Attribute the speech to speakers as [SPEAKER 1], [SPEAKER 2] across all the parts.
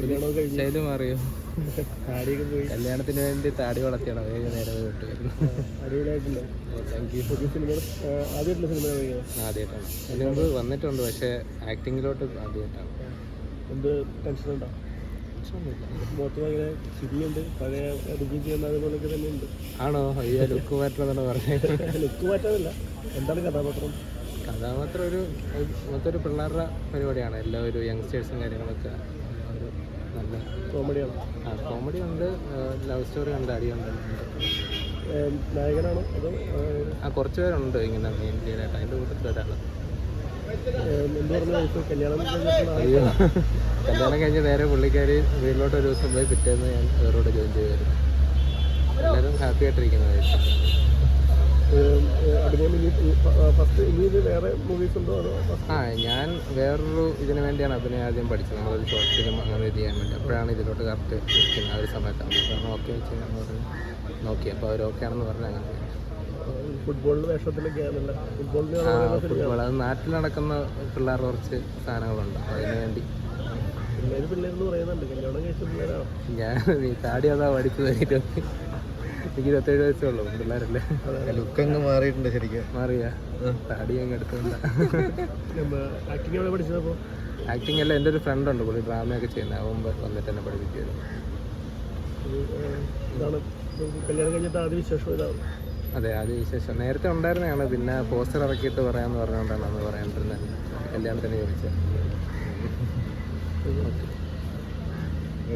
[SPEAKER 1] അറിയോ
[SPEAKER 2] ശൈലി
[SPEAKER 1] താടിയൊക്കെ പോയി.
[SPEAKER 2] കല്യാണത്തിന് വേണ്ടി താടി വളർത്തിയാണ്. വേഗം നേരെ വിട്ടു വരുന്നു
[SPEAKER 1] അടിപൊളിയായിട്ടുണ്ട്.
[SPEAKER 2] താങ്ക് യു
[SPEAKER 1] പുതിയ ആദ്യമായിട്ടുള്ള സിനിമ
[SPEAKER 2] ആദ്യമായിട്ടാണ്. അതിന് മുമ്പ് വന്നിട്ടുണ്ട് പക്ഷേ ആക്ടിങ്ങിലോട്ട് ആദ്യമായിട്ടാണ്.
[SPEAKER 1] എന്ത് ടെൻഷൻ ഉണ്ടോ? മുഖത്ത് ഭയങ്കര ചിരിയുണ്ട് പഴയ ചെയ്യുന്ന അതുപോലൊക്കെ
[SPEAKER 2] ആണോ? അയ്യോ ലുക്ക് മാറ്റണമെന്നാണ് പറഞ്ഞത്.
[SPEAKER 1] ലുക്ക് മാറ്റാനല്ല എന്താണ് കഥാപാത്രം?
[SPEAKER 2] കഥാപാത്രം ഒരു മൊത്തം ഒരു പിള്ളേരുടെ പരിപാടിയാണ്. എല്ലാ ഒരു യങ്സ്റ്റേഴ്സും കാര്യങ്ങളൊക്കെ. നല്ല
[SPEAKER 1] കോമഡിയാണ്.
[SPEAKER 2] ആ കോമഡി ഉണ്ട് ലവ് സ്റ്റോറി ഉണ്ട് അടിയുണ്ട്.
[SPEAKER 1] നായകനാണോ അതോ
[SPEAKER 2] ആ കുറച്ച് പേരുണ്ട് ഇങ്ങനെ മെയിൻ ലീഡായിട്ട് അതിന്റെ കൂട്ടത്തിൽ ഒരാൾ അയ്യോ കല്യാണം കഴിഞ്ഞ് നേരെ പുള്ളിക്കാരി വീട്ടിലോട്ട് ഒരു ദിവസം പോയി പിറ്റേന്ന് ഞാൻ വേറോട് ജോയിൻ ചെയ്യുമായിരുന്നു എല്ലാവരും ഹാപ്പി ആയിട്ടിരിക്കുന്നത്
[SPEAKER 1] ഏം, ഏ, അഭിനയം ഇനി ഫസ്റ്റ് ഇനി ഇത് വേറെ മൂവീസ് ഉണ്ടോ അതോ
[SPEAKER 2] ആ ഞാൻ വേറൊരു ഇതിന് വേണ്ടിയാണ് അഭിനയം ആദ്യം പഠിച്ചത്. നമ്മളൊരു ഷോർട്ട് ഫിലിം അങ്ങനെ ഇത് ചെയ്യാൻ വേണ്ടി. അപ്പോഴാണ് ഇതിലോട്ട് കറക്റ്റ് നിൽക്കുന്നത് ആ ഒരു സമയത്താണ്. കാരണം ഓക്കെ വെച്ച് ഞാൻ പറഞ്ഞു നോക്കി. അപ്പോൾ അവർ ഓക്കെ ആണെന്ന് പറഞ്ഞാൽ അങ്ങനെ
[SPEAKER 1] ഫുട്ബോളിന്റെ വേഷത്തിലൊക്കെയാണല്ലോ ഫുട്ബോളിന്
[SPEAKER 2] ആ ഫുട്ബോൾ അത് നാട്ടിൽ നടക്കുന്ന പിള്ളേർ കുറച്ച് സാധനങ്ങളുണ്ട്. അതിന് വേണ്ടി. ഞാൻ താടി അതാ പഠിച്ചു തന്നിട്ട് എനിക്ക് ഇരുപത്തേഴ് വയസ്സേ ഉള്ളൂ പിള്ളേരല്ലേ?
[SPEAKER 3] ലുക്ക് അങ്ങ് മാറിയിട്ടുണ്ട് ശരിക്കും.
[SPEAKER 2] മാറിയാ? താടി അങ്ങ് എടുത്തുകൊണ്ട്.
[SPEAKER 1] ആക്ടിങ് എവിടെ പഠിച്ചതപ്പോൾ
[SPEAKER 2] ആക്ടിങ് അല്ല എന്റെ ഒരു ഫ്രണ്ട് ഉണ്ട് പുള്ളി ഡ്രാമയൊക്കെ ചെയ്യുന്നത് അവൻ വന്നിട്ട് എന്നെ
[SPEAKER 1] ഇതാണ് കല്യാണം കഴിഞ്ഞിട്ട് ആദ്യ വിശേഷം ഇതാണ്.
[SPEAKER 2] അതെ അത് വിശേഷം. നേരത്തെ ഉണ്ടായിരുന്നതാണ് പിന്നെ പോസ്റ്റർ ഇറക്കിയിട്ട് പറയാമെന്ന് പറഞ്ഞുകൊണ്ടാണ് അന്ന് പറയാണ്ടിരുന്നത് കല്യാണത്തിന് ചോദിച്ചത്.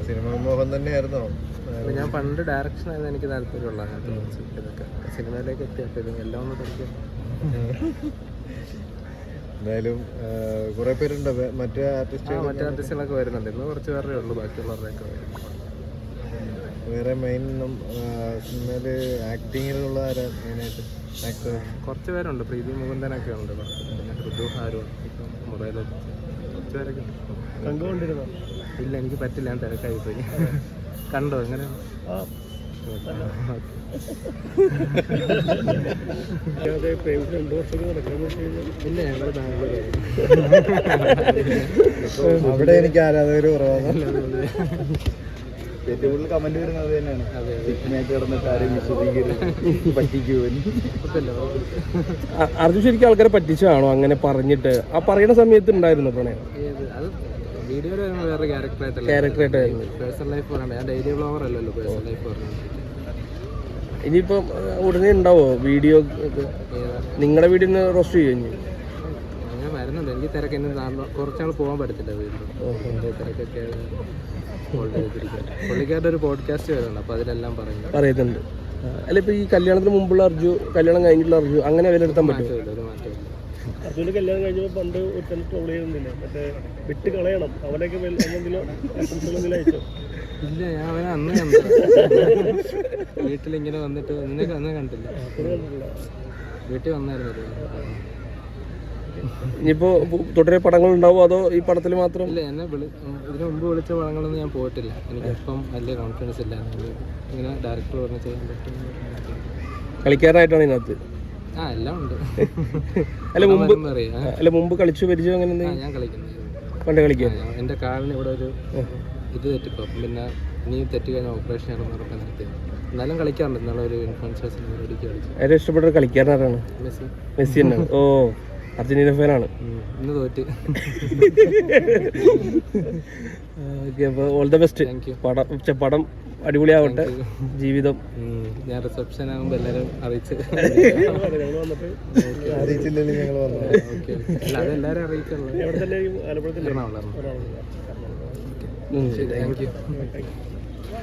[SPEAKER 3] സിനിമ മോഹൻ തന്നെയായിരുന്നോ.
[SPEAKER 2] ഞാൻ പണ്ട് ഡയറക്ഷൻ ആയിരുന്നു എനിക്ക് താല്പര്യമുള്ള ഇതൊക്കെ സിനിമയിലേക്ക് എത്തിയപ്പോഴും എല്ലാം ഒന്ന് പഠിക്കും.
[SPEAKER 3] എന്തായാലും കുറെ പേരുണ്ട്. മറ്റേ ആർട്ടിസ്റ്റ്
[SPEAKER 2] മറ്റേ ആർട്ടിസ്റ്റുകളൊക്കെ വരുന്നുണ്ട്. ഇന്ന് കുറച്ച് പേരുടെ ഉള്ളൂ. ബാക്കിയുള്ളവരുടെയൊക്കെ
[SPEAKER 3] വേറെ മെയിൻ സിനിമയിൽ ആക്ടിങ്ങിലുള്ള ആരാ മെയിനായിട്ട് ആക്ടർ
[SPEAKER 2] കുറച്ച് പേരുണ്ട്. പ്രീതി മുകുന്ദനൊക്കെ ഉണ്ട്. പിന്നെ ഋതു ഹാരും ഇപ്പം ഇല്ല എനിക്ക് പറ്റില്ല ഞാൻ തിരക്കായി പോയി കണ്ടോ എങ്ങനെ? ഇല്ല ഞങ്ങൾ ബാംഗ്ലൂർ
[SPEAKER 3] അവിടെ എനിക്ക് ആരാധകർ കുറവാണ്. ഏറ്റവും കൂടുതൽ കമന്റ് വരുന്നത് തന്നെയാണ്. കിടന്നിട്ട്
[SPEAKER 1] അർജുൻ ശരിക്കും ആൾക്കാരെ പറ്റിച്ചാണോ അങ്ങനെ പറഞ്ഞിട്ട്. ആ പറയുന്ന സമയത്ത് ഉണ്ടായിരുന്നു പ്രണയം
[SPEAKER 2] വേറെ ക്യാരക്ടറായിട്ടല്ല
[SPEAKER 1] ക്യാരക്ടറായിട്ടായിരുന്നു
[SPEAKER 2] പേഴ്സണൽ ലൈഫ് പറയണ്ട ഞാൻ ഡെയിലി ബ്ലോഗർ അല്ലല്ലോ പേഴ്സണൽ ലൈഫ്
[SPEAKER 1] ഇനിയിപ്പം ഉടനെ ഉണ്ടാവോ? വീഡിയോ നിങ്ങളുടെ വീടിന് റോസ്റ്റ് ചെയ്യും
[SPEAKER 2] വരുന്നുണ്ട് എനിക്ക് തിരക്ക് നാളെ- കുറച്ചാൾ പോകാൻ പറ്റത്തില്ല വീട്ടിൽ എന്റെ തിരക്കൊക്കെ പുള്ളിക്കാരുടെ ഒരു പോഡ്കാസ്റ്റ് വരുന്നുണ്ട്. അപ്പോൾ അതിലെല്ലാം പറയുന്നു
[SPEAKER 1] പറയുന്നുണ്ട്. അല്ല ഇപ്പൊ ഈ കല്യാണത്തിന് മുമ്പുള്ള അർജു കല്യാണം കഴിഞ്ഞിട്ടുള്ള അർജു അങ്ങനെ വിലയിരുത്താൻ പറ്റും അർജുന് കല്യാണം കഴിഞ്ഞപ്പോൾ പണ്ട് ഒരുത്തൻ ട്രോൾ ചെയ്യുന്നില്ല മറ്റേ വിട്ട് കളയണം. അവനൊക്കെ എന്തെങ്കിലും അയച്ചോ?
[SPEAKER 2] ഇല്ല ഞാൻ അവനെ അന്ന് വീട്ടിൽ ഇങ്ങനെ വന്നിട്ട് നിന്നെ അന്ന് കണ്ടില്ല. വീട്ടിൽ വന്നായിരുന്നു.
[SPEAKER 1] ഇനിയിപ്പോ തുടരെ പടങ്ങൾ ഉണ്ടാവും? അതോ ഈ പടത്തിൽ മാത്രം?
[SPEAKER 2] ഇല്ല എന്നെ വിളി ഇതിനു മുമ്പ് വിളിച്ച പടങ്ങളൊന്നും ഞാൻ പോയിട്ടില്ല. എനിക്ക് ഇപ്പം വലിയ കോൺഫിഡൻസ് ഇല്ല. ഇങ്ങനെ ഡയറക്ടർ പറഞ്ഞ് ചെയ്യാൻ പറ്റും
[SPEAKER 1] കളിക്കാരനായിട്ടാണ് ഇതിനകത്ത്?
[SPEAKER 2] ആ എല്ലാം ഉണ്ട്.
[SPEAKER 1] അല്ല മുമ്പ് അല്ല മുമ്പ് കളിച്ചു പരിചയം അങ്ങനെ
[SPEAKER 2] ഞാൻ കളിക്കുന്നത്
[SPEAKER 1] പണ്ട്
[SPEAKER 2] കളിക്കാം എന്റെ എന്റെ കാലിന് ഇവിടെ ഒരു ഇത് തെറ്റിപ്പോ പിന്നെ ഇനി തെറ്റി കഴിഞ്ഞാൽ ഓപ്പറേഷൻ ആണെന്ന് നിർത്തി. എന്നാലും കളിക്കാറുണ്ട്. ഇന്നാളെ ഒരു ഇൻഫ്ലുവൻസേഴ്സിന് പരിപാടിക്ക് കളിച്ചു
[SPEAKER 1] ഏറ്റവും ഇഷ്ടപ്പെട്ട കളിക്കാരനാരാണ്?
[SPEAKER 2] മെസ്സി.
[SPEAKER 1] മെസ്സി തന്നെയാണ്. ഓ. അർജന്റീന ഫാനാണ്.
[SPEAKER 2] ഇന്ന് തോറ്റ്.
[SPEAKER 1] ഓക്കെ അപ്പോൾ ഓൾ ദ ബെസ്റ്റ് പടം പടം അടിപൊളിയാവട്ടെ. ജീവിതം.
[SPEAKER 2] ഞാൻ റിസപ്ഷൻ ആകുമ്പോൾ എല്ലാവരും അറിയിച്ച്.
[SPEAKER 3] അറിയിച്ചില്ലല്ലോ ഞങ്ങൾ
[SPEAKER 2] അതെല്ലാവരും എറണാകുളം. Thank you